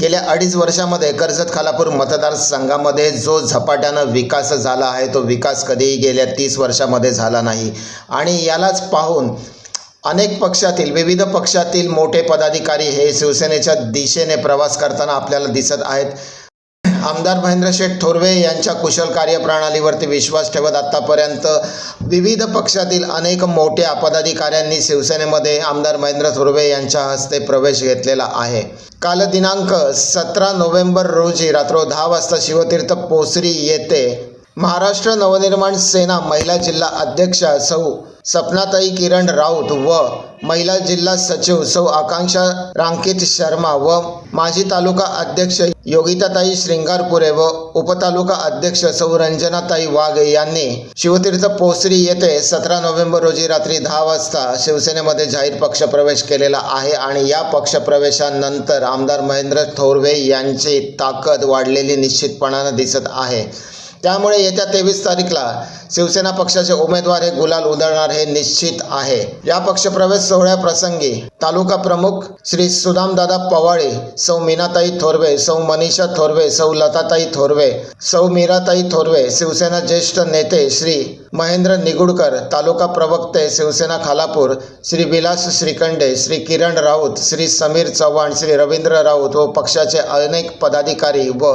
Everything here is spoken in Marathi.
गेल्या अडीच वर्षामध्ये कर्जत खालापूर मतदारसंघामध्ये जो झपाट्यानं विकास झाला आहे तो विकास कधीही गेल्या तीस वर्षामध्ये झाला नाही. आणि यालाच पाहून अनेक पक्षातील विविध पक्षातील मोठे पदाधिकारी हे शिवसेनेच्या दिशेने प्रवास करताना आपल्याला दिसत आहेत. आमदार महेंद्र शेठ थोरवे यांच्या कुशल कार्यप्रणालीवरती विश्वास ठेवत आत्तापर्यंत विविध पक्षातील अनेक मोठ्या पदाधिकाऱ्यांनी शिवसेनेमध्ये आमदार महेंद्र थोरवे यांच्या हस्ते प्रवेश घेतलेला आहे. काल दिनांक सतरा नोव्हेंबर रोजी रात्र दहा वाजता शिवतीर्थ पोसरी येथे महाराष्ट्र नवनिर्माण सेना महिला जिल्हा अध्यक्षा सौ सपनाताई किरण राऊत व महिला जिल्हा सचिव सौ आकांक्षा रांकित शर्मा व माजी तालुका अध्यक्ष योगिताताई श्रृंगारपुरे व उपतालुका अध्यक्ष सौ रंजनाताई वाघ यांनी शिवतीर्थ पोसरी येथे सतरा नोव्हेंबर रोजी रात्री दहा वाजता शिवसेनेमध्ये जाहीर पक्षप्रवेश केलेला आहे आणि या पक्षप्रवेशानंतर आमदार महेंद्र थोरवे यांची ताकद वाढलेली निश्चितपणानं दिसत आहे. त्यामुळे येत्या तेवीस तारीखला शिवसेना पक्षाचे उमेदवार हे गुलाल उधळणार हे निश्चित आहे. या पक्षप्रवेश सोहळ्याप्रसंगी तालुका प्रमुख श्री सुदामदादा पवाळे सौ मीनाताई थोरवे सौ मनीषा थोरवे सौ लताताई थोरवे सौ मीराताई थोरवे शिवसेना ज्येष्ठ नेते श्री महेंद्र निगुडकर तालुका प्रवक्ते शिवसेना खालापूर श्री विलास श्रीखंडे श्री किरण राऊत श्री समीर चव्हाण श्री रवींद्र राऊत व पक्षाचे अनेक पदाधिकारी व